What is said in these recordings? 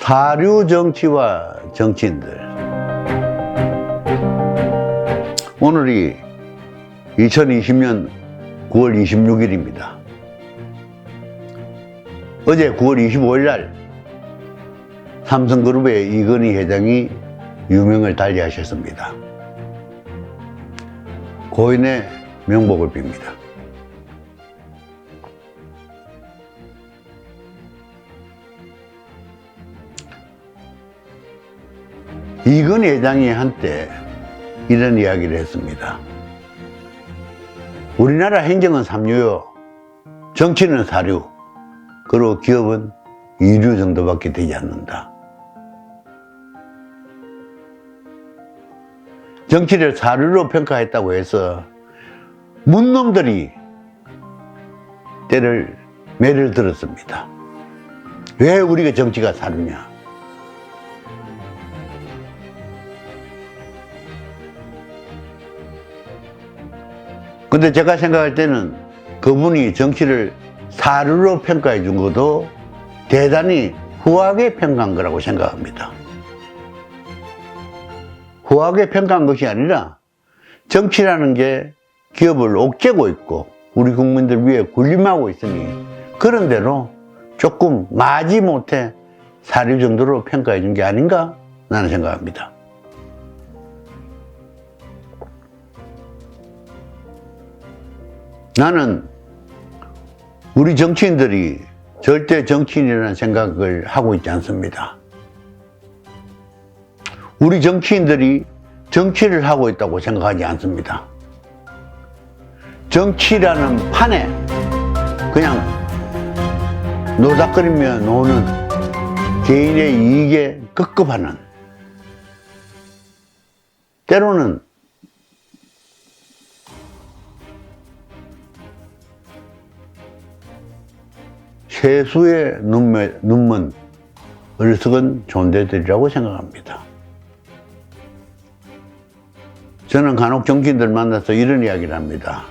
사류 정치와 정치인들. 오늘이 2020년 9월 26일입니다. 어제 9월 25일 날 삼성그룹의 이건희 회장이 유명을 달리하셨습니다. 고인의 명복을 빕니다. 이건희 회장이 한때 이런 이야기를 했습니다. 우리나라 행정은 삼류요, 정치는 사류, 그리고 기업은 이류 정도밖에 되지 않는다. 정치를 사류로 평가했다고 해서 문놈들이 때를 매를 들었습니다. 왜 우리가 정치가 사류냐? 근데 제가 생각할 때는 그분이 정치를 사류로 평가해 준 것도 대단히 후하게 평가한 거라고 생각합니다. 후하게 평가한 것이 아니라 정치라는 게 기업을 옥죄고 있고 우리 국민들 위해 군림하고 있으니 그런 대로 조금 마지 못해 사류 정도로 평가해 준 게 아닌가 나는 생각합니다. 나는 우리 정치인들이 절대 정치인이라는 생각을 하고 있지 않습니다. 우리 정치인들이 정치를 하고 있다고 생각하지 않습니다. 정치라는 판에 그냥 노닥거리며 노는 개인의 이익에 급급하는 때로는 세수의 눈매, 눈먼 어리석은 존재들이라고 생각합니다. 저는 간혹 정치인들 만나서 이런 이야기를 합니다.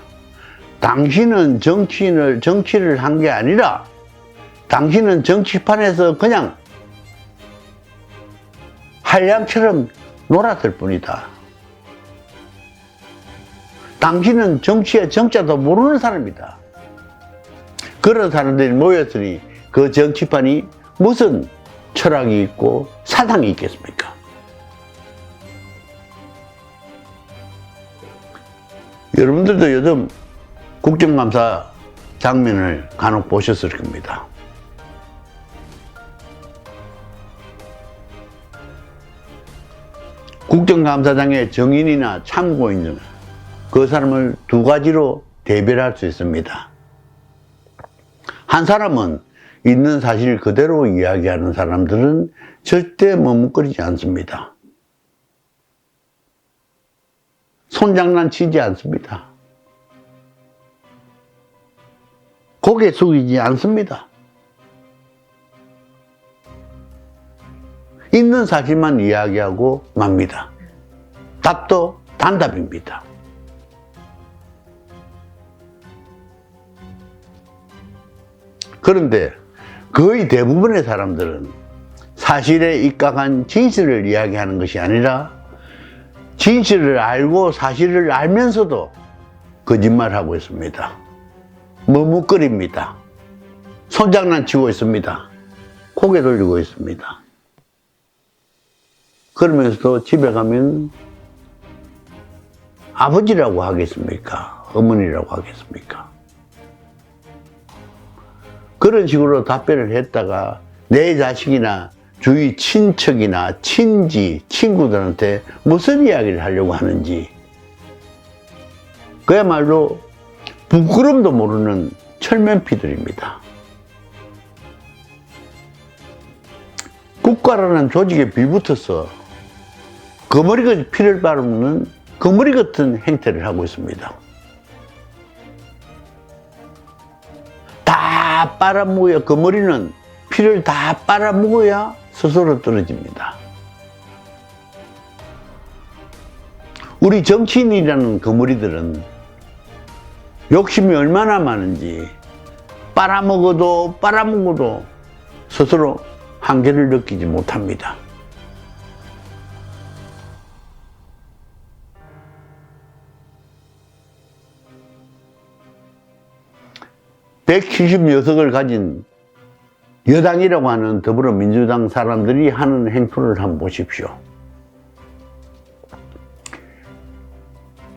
당신은 정치인을, 정치를 한 게 아니라 당신은 정치판에서 그냥 한량처럼 놀았을 뿐이다. 당신은 정치의 정자도 모르는 사람이다. 그런 사람들이 모였으니 그 정치판이 무슨 철학이 있고 사상이 있겠습니까? 여러분들도 요즘 국정감사 장면을 간혹 보셨을 겁니다. 국정감사장의 정인이나 참고인 중 그 사람을 두 가지로 대별할 수 있습니다. 한 사람은 있는 사실 그대로 이야기하는 사람들은 절대 머뭇거리지 않습니다. 손장난 치지 않습니다. 고개 숙이지 않습니다. 있는 사실만 이야기하고 맙니다. 답도 단답입니다. 그런데 거의 대부분의 사람들은 사실에 입각한 진실을 이야기하는 것이 아니라 진실을 알고 사실을 알면서도 거짓말하고 있습니다. 머뭇거립니다. 손장난 치고 있습니다. 고개 돌리고 있습니다. 그러면서도 집에 가면 아버지라고 하겠습니까? 어머니라고 하겠습니까? 그런 식으로 답변을 했다가 내 자식이나 주위 친척이나 친지, 친구들한테 무슨 이야기를 하려고 하는지 그야말로 부끄럼도 모르는 철면피들입니다. 국가라는 조직에 빌붙어서 거머리가 피를 바르는 거머리 같은 행태를 하고 있습니다. 다 빨아먹어야 그 머리는 피를 다 빨아먹어야 스스로 떨어집니다. 우리 정치인이라는 그 머리들은 욕심이 얼마나 많은지 빨아먹어도 빨아먹어도 스스로 한계를 느끼지 못합니다. (176석을) 가진 여당이라고 하는 더불어민주당 사람들이 하는 행동을 한번 보십시오.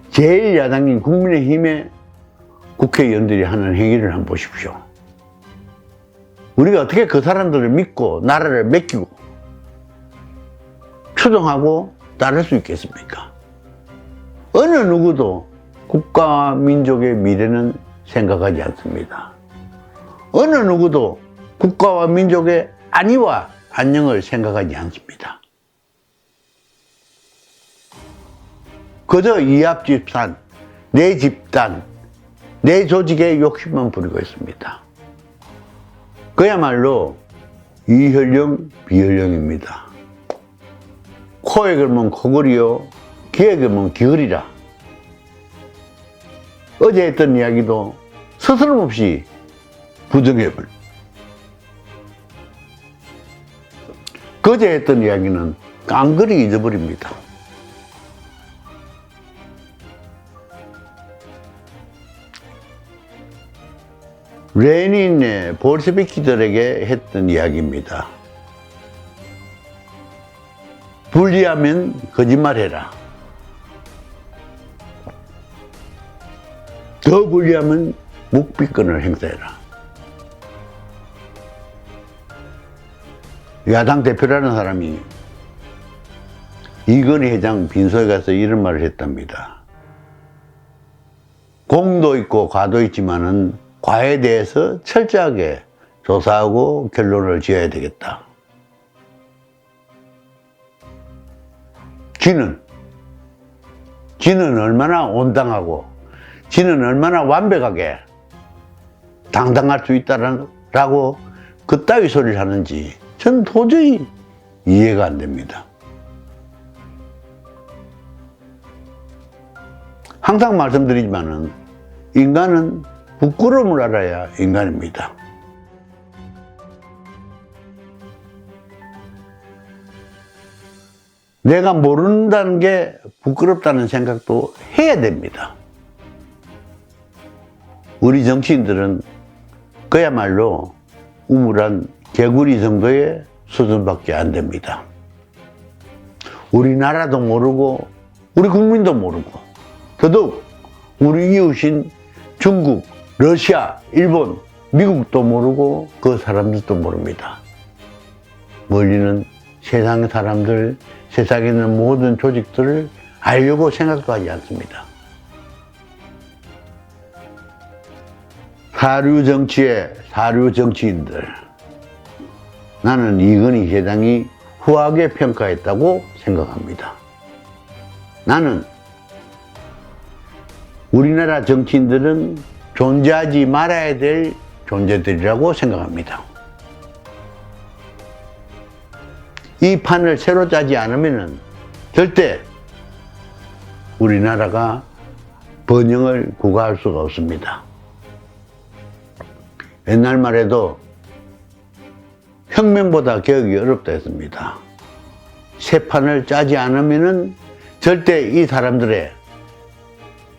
제일 야당인 국민의힘의 국회의원들이 하는 행위를 한번 보십시오. 우리가 어떻게 그 사람들을 믿고 나라를 맡기고 추동하고 따를 수 있겠습니까? 어느 누구도 국가와 민족의 미래는 생각하지 않습니다. 어느 누구도 국가와 민족의 안위와 안녕을 생각하지 않습니다. 그저 이합 집산, 내 집단, 내 조직의 욕심만 부리고 있습니다. 그야말로 이혈령, 비혈령입니다. 코에 걸면 코걸이요, 귀에 걸면 귀걸이라. 어제 했던 이야기도 스스럼없이 부정해 버려. 그제 했던 이야기는 깡그리 잊어버립니다. 레닌의 볼셰비키들에게 했던 이야기입니다. 불리하면 거짓말해라. 더 불리하면 묵비권을 행사해라. 야당 대표라는 사람이 이건희 회장 빈소에 가서 이런 말을 했답니다. 공도 있고 과도 있지만은 과에 대해서 철저하게 조사하고 결론을 지어야 되겠다. 지는, 지는 얼마나 온당하고, 지는 얼마나 완벽하게 당당할 수 있다라고 그따위 소리를 하는지 전 도저히 이해가 안 됩니다. 항상 말씀드리지만은 인간은 부끄러움을 알아야 인간입니다. 내가 모른다는 게 부끄럽다는 생각도 해야 됩니다. 우리 정치인들은 그야말로 우물한 개구리 정도의 수준밖에 안 됩니다. 우리나라도 모르고 우리 국민도 모르고 더더욱 우리 이웃인 중국, 러시아, 일본, 미국도 모르고 그 사람들도 모릅니다. 멀리는 세상의 사람들, 세상에 있는 모든 조직들을 알려고 생각도 하지 않습니다. 사류 정치의 사류 정치인들. 나는 이건희 회장이 후하게 평가했다고 생각합니다. 나는 우리나라 정치인들은 존재하지 말아야 될 존재들이라고 생각합니다. 이 판을 새로 짜지 않으면 절대 우리나라가 번영을 구가할 수가 없습니다. 옛날 말에도 혁명보다 개혁이 어렵다 했습니다. 새 판을 짜지 않으면 절대 이 사람들의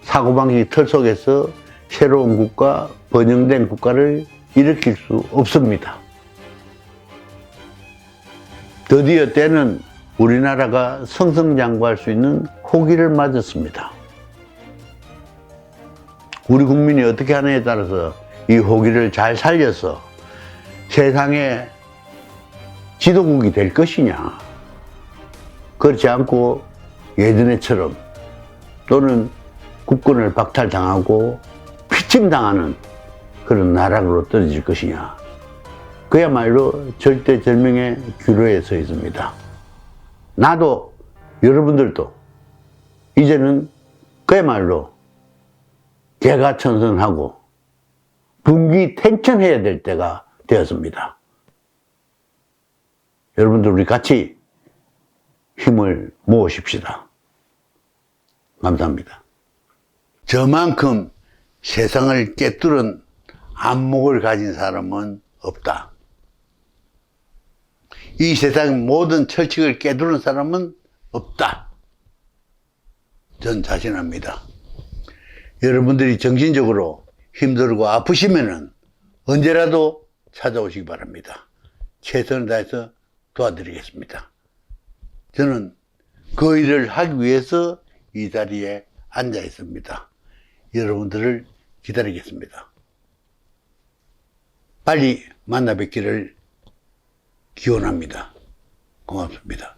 사고방식 틀 속에서 새로운 국가, 번영된 국가를 일으킬 수 없습니다. 드디어 때는 우리나라가 성성장구할 수 있는 호기를 맞았습니다. 우리 국민이 어떻게 하느냐에 따라서 이 호기를 잘 살려서 세상의 지도국이 될 것이냐. 그렇지 않고 예전에처럼 또는 국권을 박탈당하고 피침당하는 그런 나락으로 떨어질 것이냐. 그야말로 절대절명의 규로에 서 있습니다. 나도 여러분들도 이제는 그야말로 개가 천선하고 분기탱천해야 될 때가 되었습니다. 여러분들 우리 같이 힘을 모으십시다. 감사합니다. 저만큼 세상을 깨뚫은 안목을 가진 사람은 없다. 이 세상 모든 철칙을 깨두는 사람은 없다. 전 자신합니다. 여러분들이 정신적으로 힘들고 아프시면은 언제라도 찾아오시기 바랍니다. 최선을 다해서 도와드리겠습니다. 저는 그 일을 하기 위해서 이 자리에 앉아 있습니다. 여러분들을 기다리겠습니다. 빨리 만나 뵙기를 기원합니다. 고맙습니다.